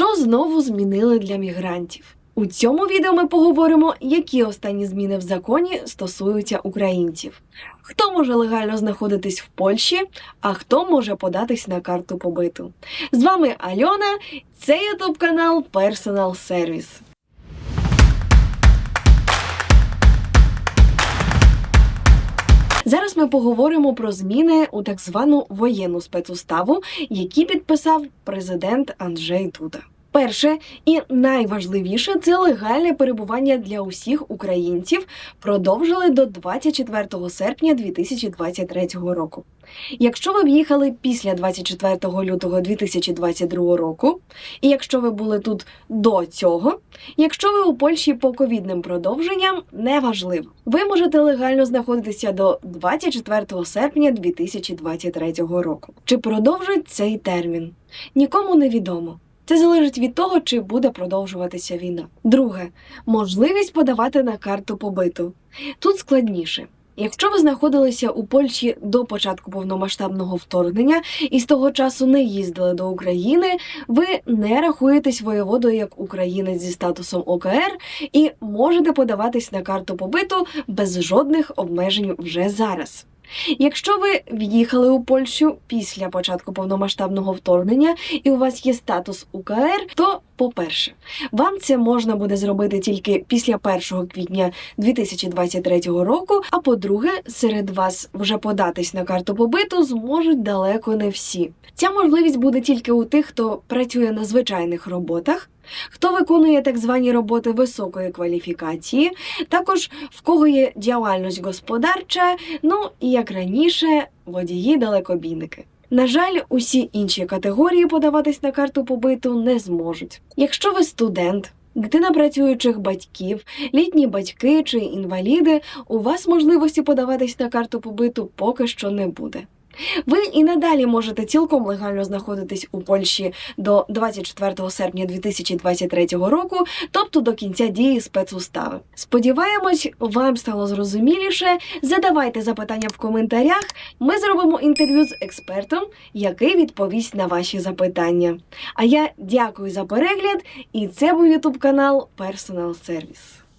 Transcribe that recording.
Що знову змінили для мігрантів? У цьому відео ми поговоримо, які останні зміни в законі стосуються українців. Хто може легально знаходитись в Польщі, а хто може податись на карту побиту. З вами Альона, це ютуб канал Personal Service. Зараз ми поговоримо про зміни у так звану воєнну спецуставу, які підписав президент Анджей Дуда. Перше і найважливіше це легальне перебування для усіх українців продовжили до 24 серпня 2023 року. Якщо ви в'їхали після 24 лютого 2022 року, і якщо ви були тут до цього, якщо ви у Польщі по ковідним продовженням, неважливо. Ви можете легально знаходитися до 24 серпня 2023 року. Чи продовжить цей термін? Нікому не відомо. Це залежить від того, чи буде продовжуватися війна. Друге можливість подавати на карту побиту. Тут складніше. Якщо ви знаходилися у Польщі до початку повномасштабного вторгнення і з того часу не їздили до України, ви не рахуєтесь воєводою як українець зі статусом ОКР і можете подаватись на карту побиту без жодних обмежень вже зараз. Якщо ви в'їхали у Польщу після початку повномасштабного вторгнення і у вас є статус УКР, то по-перше, вам це можна буде зробити тільки після 1 квітня 2023 року. А по-друге, серед вас вже податись на карту побиту зможуть далеко не всі. Ця можливість буде тільки у тих, хто працює на звичайних роботах. Хто виконує так звані роботи високої кваліфікації, також в кого є діяльність господарча, ну і як раніше, водії далекобійники. На жаль, усі інші категорії подаватись на карту побиту не зможуть. Якщо ви студент, дитина працюючих батьків, літні батьки чи інваліди, у вас можливості подаватись на карту побиту поки що не буде. Ви і надалі можете цілком легально знаходитись у Польщі до 24 серпня 2023 року, тобто до кінця дії спецустави. Сподіваємось, вам стало зрозуміліше. Задавайте запитання в коментарях. Ми зробимо інтерв'ю з експертом, який відповість на ваші запитання. А я дякую за перегляд, і це був ютуб канал Personal Service.